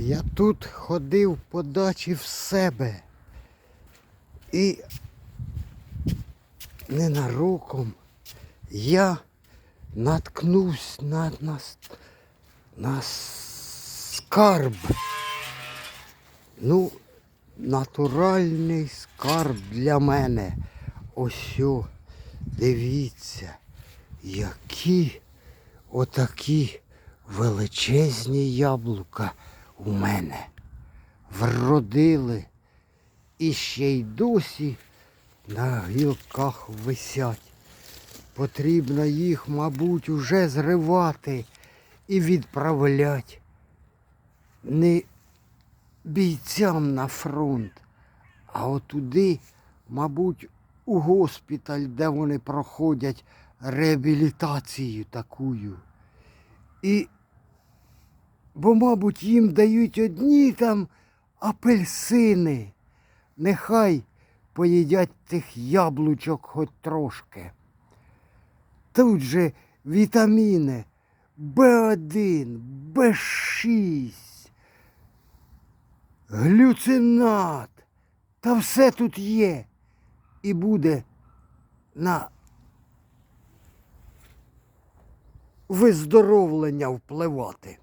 Я тут ходив по дачі в себе і ненароком я наткнувся на, на, на скарб. Ну, натуральний скарб для мене. Ось, дивіться, які отакі величезні яблука у мене вродили і ще й досі на гілках висять. Потрібно їх, мабуть, уже зривати і відправляти не бійцям на фронт, а отуди, мабуть, у госпіталь, де вони проходять реабілітацію такую. І, бо, мабуть, їм дають одні там апельсини. Нехай поїдять тих яблучок хоч трошки. Тут же вітаміни Б1, Б6, глюцинат. Та все тут є. І буде на виздоровлення впливати.